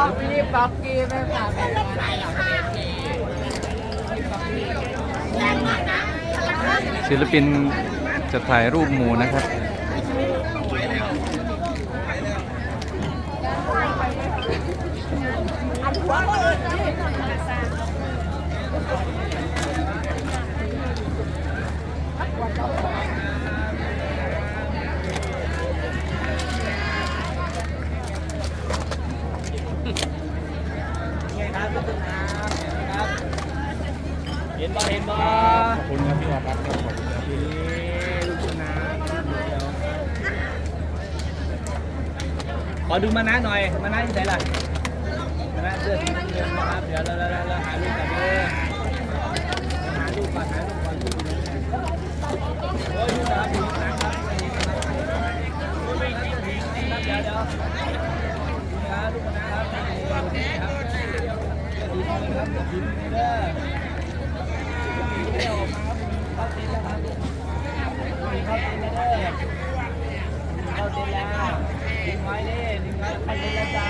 ต็อกกี้แม่สาแม่ศิลปินจะถ่ายรูปหมูนะครับ เห็นบ่เห็นบ่ ขอบ คุณครับพี่อาบัตครับขอบคุณครับนี่ลูกคุณน้าขอดูมานะหน่อยมานะที่ไหนล่ะมานะเสื้อสีน้ำเงินนะครับเดี๋ยวเราเราเราหาลูกกันเลยหาลูกก่อนหาลูกก่อนโอ้ยลูกนะครับลูกนะครับเดี๋ยวเดี๋ยวนี่ครับลูกนะครับนี่ครับดีครับดีเด้อเข้าเต็นท์แล้วครับเข้าเต็นท์แล้วเด้อเข้าเต็นท์แล้วดึงไว้เด้ดึงไว้เข้าเต็น ต็นท์แล้วไปเข้าเต็นท์แล้วจ้า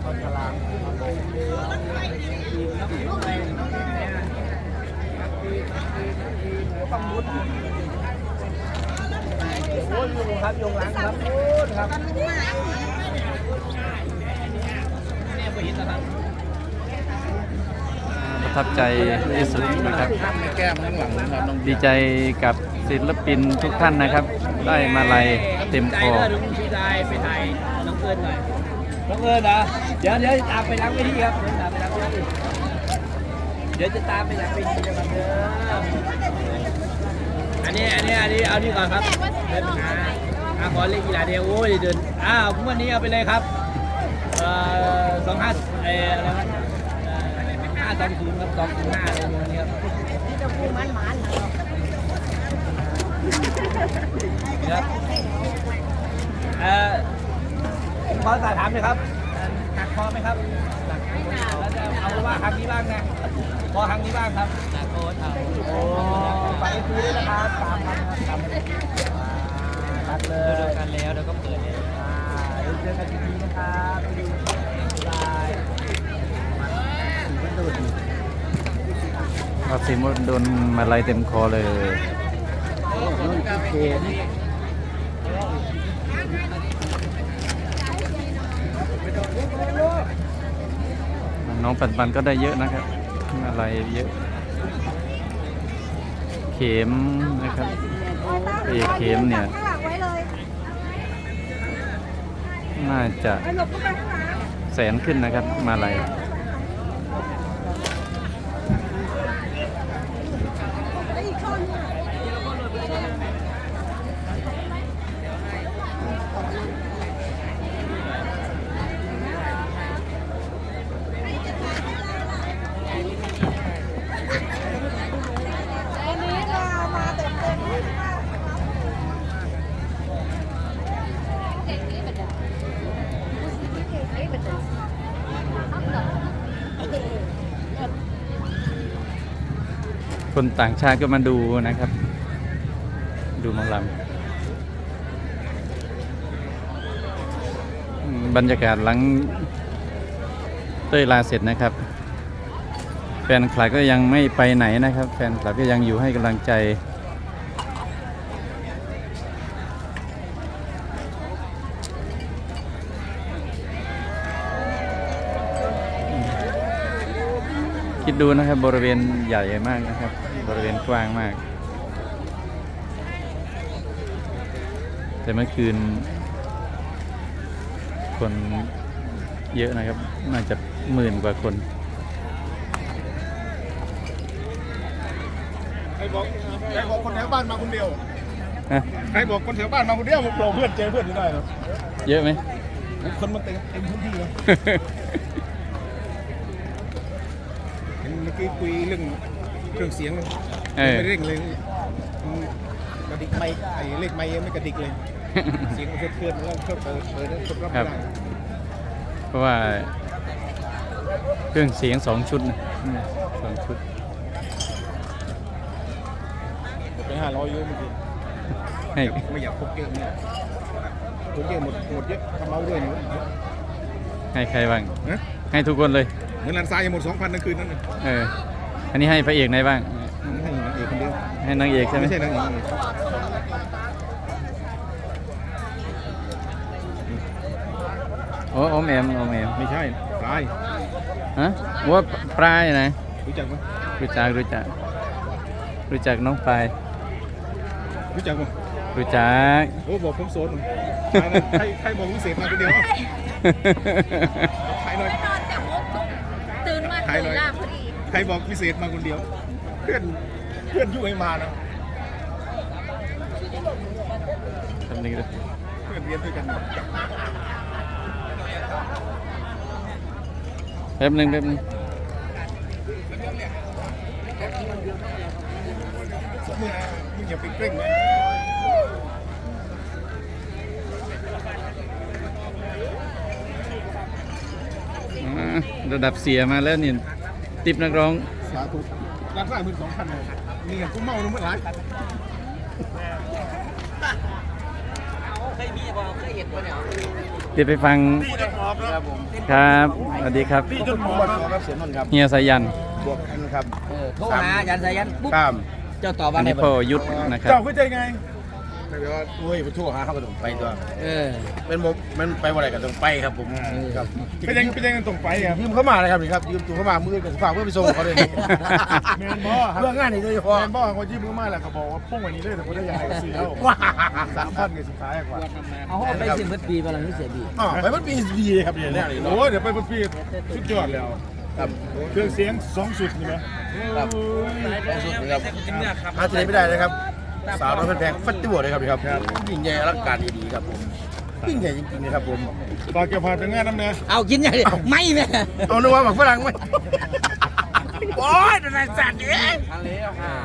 เข้าตลาดทีมน้ำทีมอะไรน้ำทีมเนี่ยน้ำทีมน้ำทีมน้ำทีมหัวปังมุดโอ้ยยุงครับยุงหลังครับโอ้ยครับเนี่ยไ ปเห็นแล้วครับประทับใจที่สุดนะครับในแก้มข้างหลังนะครับน้องดีใจกับศิลปินทุกท่านนะครับ ได้มาลัยเต็มคอใจเด้อลุงพี่ชายไปไทยน้องเอิญหน่อยน้องเอิญเหรอเดี๋ยวเดี๋ยวตามไปล้างเวทีครับเดี๋ยวตามไปล้างเวทีเดี๋ยวจะตามไปล้างเวทีนะครับเด้ออันนี้อันนี้อันนี้เอานี่ก่อนครับเดินหาอาขอเลขกีฬาเดียวโอ้ยเดินอ้าววันนี้เอาไปเลยครับเอ่ องห้าเอ่ออะไรวะห้าสองศูนย์ครับสองศูนย์ห้าอะไรอย่างเงี้ยครับครับเอ่อขอสอบถามหน่อยครับหนักพอไหมครับหนักแล้วจะเอาว่าครั้งนี้บ้างนะพอครั้งนี้บ้างครับหนักโค้ดเอาโอ้ไปซื้อด้นะครับสามพันครับสามพันตัดเลยดูกันแล้วเดี๋ยวก็เปิดเลยเจอกันอีกทีนะครับายมันดูด เอาสีมดโดนมาลัยเต็มคอเลยนน้องปันปันก็ได้เยอะนะครับมาลัยเยอะ เข็มนะครับเอเข็มเนี่ย น่าจะแสนขึ้นนะครับ มาลัย แล้วอีกช่อนหนึ่ง อันนี้เรามาเต็มเต็มเลยค่ะ คนต่างชาติก็มาดูนะครับ ดูมังลำอืมบรรยากาศหลังเต้ยลาเสร็จนะครับ แฟนคลับก็ยังไม่ไปไหนนะครับ แฟนคลับก็ยังอยู่ให้กำลังใจ คิดดูนะครับบริเวณใหญ่มากนะครับ บริเวณกว้างมาก แต่เมื่อคืน คนเยอะนะครับ น่าจะหมื่นกว่าคนใครบอกใครบอกคนแถวบ้านมาคนเดียวฮะใครบอกคนแถวบ้านมาคนเดียวผมโปรเพื่อนเจอเพื่อนจะได้เหรอเยอะไหมคนมันเต็มเต็มพื้นที่เลย เห็นเมื่อกี้คุยเรื่องเครื่องเสียงเลยเออ ไม่เร่งเลยอืมกระดิกไม่ไอ้เลขไม่ยังไม่กระดิกเลย เสียงมันเคลื่อนๆแล้วก็เปิดเปิดแล้วกดรับครัไม่บได้เพราะว่าเครื่องเสียงสองชุดนะอืมสองชุดหมดไปห้าร้อยยูเมื่อกี้ให้ไม่อยากพกเยอะเนี่ยคนเยอะหมดหมดเยอะทำเอาด้วยนี่ให้ใครบ้างนะให้ทุกคนเลย เงินลันทรายยังหมดสองพันทั้งคืนนั่นเลยเออ อันนี้ให้พระเอกไหนบ้างให้นางเอกคนเดียวให้นางเอกใช่ไหมไม่ใช่นางเอกโอ้โอมแอมโอมแอมไม่ใช่ปลายฮะว่าปลายไหนรู้จักไหมรู้จักรู้จัก รู้จักน้องปลายรู้จักไหมรู้จัก โอ้บอกผมโสดหน่อยใครใครบอกพิเศษมาคนเดียวใครหน่อย นอนแต่หกทุ่ม ตื่นมาตื่นล่าพอดีใครบอกพิเศษมาคนเดียว เพื่อนเพื่อนยุ่งให้มานะทำหนึ่งเลยเพื่อนเรียนด้วยกันแป๊บหนึงแป๊บหนึงสมมตินะมึงอย่าไปเกร่งนะ ระดับเสียมาแล้วนี่ติปนักร้องสาธุร้านสร้างมือสองพันเลยนี่ไงกูเมาลงเมื่อไหร่เดี๋ยวไปฟังครับสวัสดีครับนี่จนหมอครับเสียนนท์ครับเฮียสายันบวกกันครับเออโทรหายันสายันปุ๊บข้ามเจ้าตอบว่าอันไงนี้บ้าพ่องยุทธนะครับเจ้าเข้าใจไง ไม่เป็นว่าโอ้ยไปทั่วหาเขาก็ต้องไปตัวเออ เป็นผมมันไปวันไหนก็ต้องไปครับผมครับเป็นยังเป็นยังกันตรงไปครับยืมเข้ามาเลยครับนี่ครับยืมตัวเข้ามามือกับฝากเพื่อไปส่งเขาเลยนี่แมนบอครับเรื่องงานนี่โดยเฉพาะนบอคนยืมมือมาแหละเขาบอกว่าพุ่งวันนี้เลยแต่ผมได้ยังไงก็ซื้อแล้วว้าสามพันกับสุดท้ายกว่าเอาห้องไปสิบปีมาแล้วนี่เสียบีอ๋อไปมันปีดีครับเนี่ยนี่โอ้เดี๋ยวไปบนปีสุดยอดแล้วครับเครื่องเสียงสองสุดนี่ไหมครับโอ้ยสุดนะครับหาที่ไหนไม่ได้เลยครับ สาวน้อยเพชรแพงฟัดตัวเลยครับนี่ครับยิ่งใหญ่อลังการดีๆครับผมยิ่งใหญ่จริงๆนะครับผมฝากเกี่ยวพาเป็นงานน้ำเนื้อเอากินยังไงไม่แม่เอานึกว่าหมักฝรั่งไหมโอ้ยนายสัตว์เนี่ย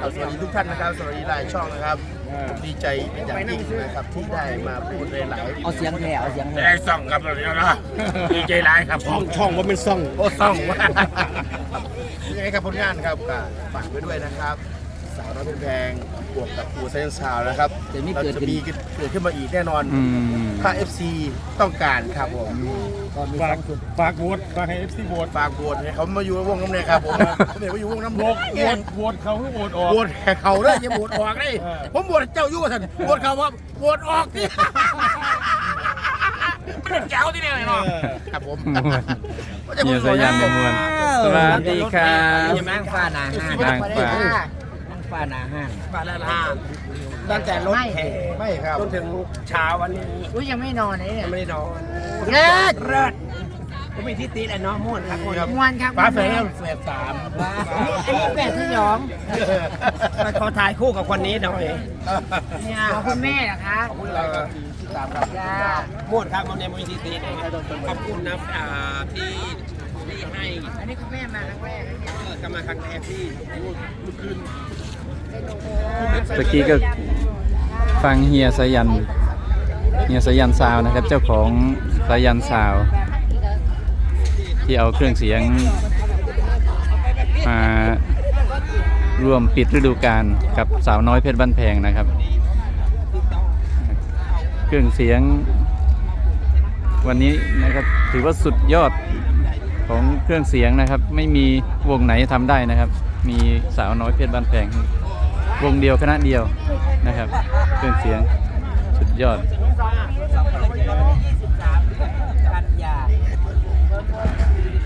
เอาสวัสดีทุกท่านนะครับสวัสดีหลายช่องนะครับผมดีใจเป็นอย่างยิ่งนะครับที่ได้มาพูดในหลายเอาเสียงแผ่เอาเสียงแผ่ได้ซ่องครับตอนนี้นะดีใจหลายครับช่องช่องว่าเป็นซ่องโอ้ซ่องว่ายังไงครับผลงานครับก็ฝากไว้ด้วยนะครับ สาวน้อยเป็นแพงบวกกับปูไซน์ซาวนะครับเราจะมีเกิดขึ้นมาอีกแน่นอน อืม ถ้า FC ต้องการครับผมฝากฝากโหวตฝากให้เอฟซีโหวตฝากโหวตให้เขามาอยู่ในวงน้ำเลยครับผมเขาเห็นว่าอยู่วงน้ำโหบวกตแย่งโหวตเขาคือโหวตออก โหวตให้เขาเลยอย่าโหวตออกเลยเออ ผมโหวตให้เจ้าอยู่ว่าท่านโหวตเขาว่าโหวตออกนี่เป็นแก้วที่เนี่ยเนาะครับผมเฮียสายันในมวลสวัสดีครับยังนั่งฟ้าหนาห้างนั่งฟ้า นั่งฟ้าหนาห้างฟ้าละห้าตั้งแต่รถแห่ไม่ครับจนถึงเช้าวันนี้อุ้ยยังไม่นอนเลยเนี่ยไม่ได้นอนเลิศเลิศก็มีที่ตีแหละเนาะม่วนครับม่วนครับมวนครับฟ้าแฝดแฝดสามอันนี้แปดสยองมาขอถ่ายคู่กับคนนี้หน่อยเนี่ยขอบคุณแม่เหรอคะขอบคุณเราที่ตามครับจ้าม่วนครับมันในมูลนิธิไหนขอบคุณนะอ่าที่ที่ให้ อันนี้คุณแม่มาครั้งแรกนะเนี่ยเออกำมาครั้งแรกที่พูดพูดขึ้ นตะกี้ก็ฟังเฮียสายันเฮียสายันซาวนะครับ เจ้าของสายันซาว ที่เอาเครื่องเสียงมารวมปิดฤดูกาลกับสาวน้อยเพชรบ้านแพงนะครับ เครื่องเสียง วันนี้นะครับถือว่าสุดยอดของเครื่องเสียงนะครับ ไม่มีวงไหนทำได้นะครับ มีสาวน้อยเพชรบ้านแพง วงเดียวคณะเดียวนะครับเครื่องเสียงสุดยอดกันยา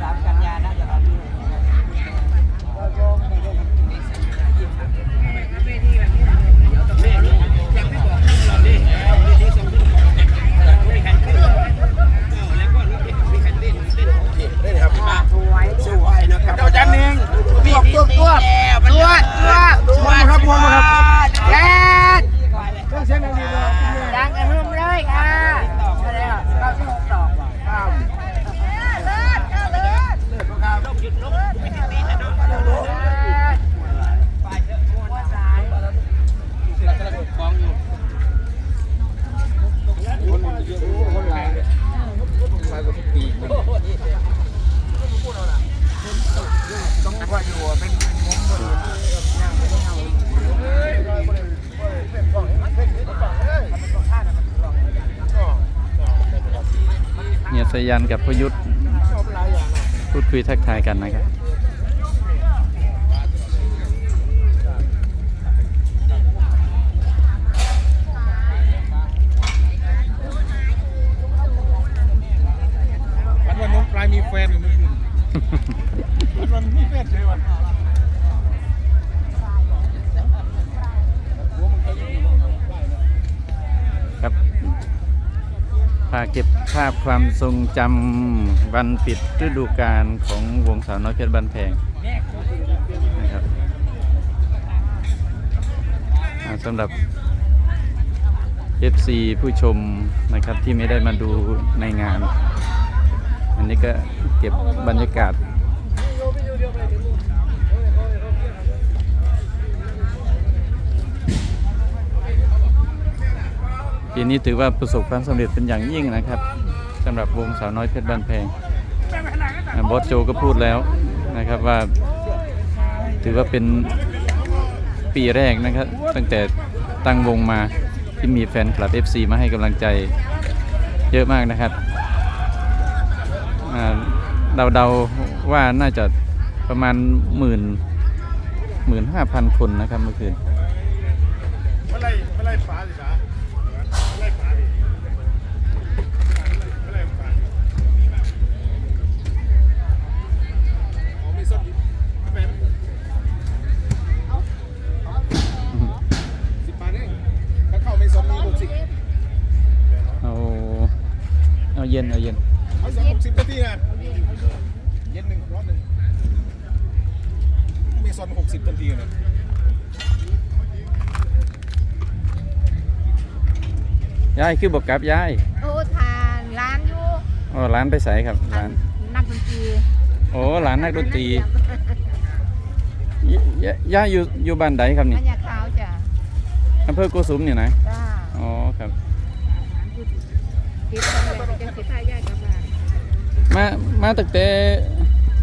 สามกันยานะจะทำได้ครับสวยนะครับอาจารย์เองตัวตัวตัว ครับพวนครับมวนครับ แดดดังกระหึ่มเล ยัน กับพยุทธพูดคุยทักทายกันนะครับาเก็บภาพความทรงจำวันปิดฤดูกาลของวงสาวน้อยเพชรบันแพงนะครับสำหรับ FC ผู้ชมนะครับที่ไม่ได้มาดูในงาน อันนี้ก็เก็บบรรยากาศปีนี้ถือว่าประสบความสำเร็จเป็นอย่างยิ่งนะครับ สำหรับวงสาวน้อยเพชรบ้านแพงบอสโจก็พูดแล้วนะครับว่าถือว่าเป็นปีแรกนะครับ ตั้งแต่ตั้งวงมาที่มีแฟนคลับ FC มาให้กำลังใจเยอะมากนะครับอ่าเดาๆว่าน่าจะประมาณหมื่นหมื่นห้าพันคนนะครับเมื่อคืน ซอนหกสิบนาทีนะยายคือบอกกลับยายโอ้ทานร้านอยู่อ๋อร้านไปใส่ครับร้านนักดนตรีโอ้ร้านนักดนตรียยยายอยู่อยู่บ้านใดครับอันี่นยาขาวจ้ะอำเภอโกสุมนี่นะจ้าอ๋อครับคิดกันเลยจะสิพายายกลับบ้านมามาตั้งแต่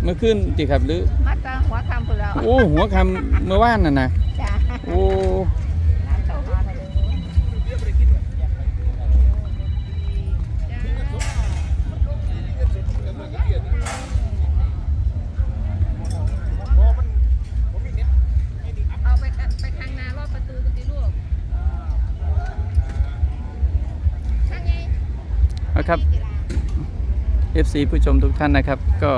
เมื่อคืนติครับหรือมา ตาหัวคำพวกเราโอ้หัวคำเมื่อวานน่ะนะจ้าโอ้ร้านเต่าหาเลยเอาไปไปทางนารอบประตูกันดิลูกช่างไง เอาครับ FC ผู้ชมทุกท่านนะครับ ก็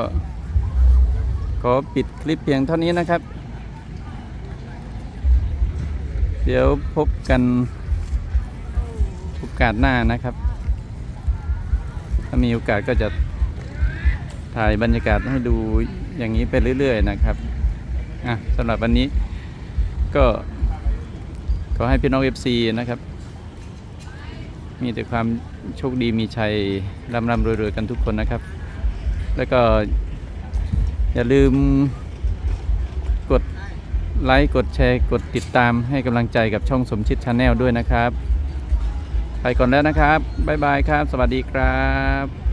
ขอปิดคลิปเพียงเท่านี้นะครับ เดี๋ยวพบกันโอกาสหน้านะครับ ถ้ามีโอกาสก็จะถ่ายบรรยากาศให้ดูอย่างนี้ไปเรื่อย ๆ นะครับอะสำหรับวันนี้ก็ขอให้พี่น้อง FC นะครับ มีแต่ความโชคดีมีชัยร่ำร่ำรวยๆกันทุกคนนะครับ แล้วก็ อย่าลืมกดไลค์ กดแชร์ กดติดตามให้กำลังใจกับช่องสมชิดชาแนลด้วยนะครับ ไปก่อนแล้วนะครับ บ๊ายบายครับ สวัสดีครับ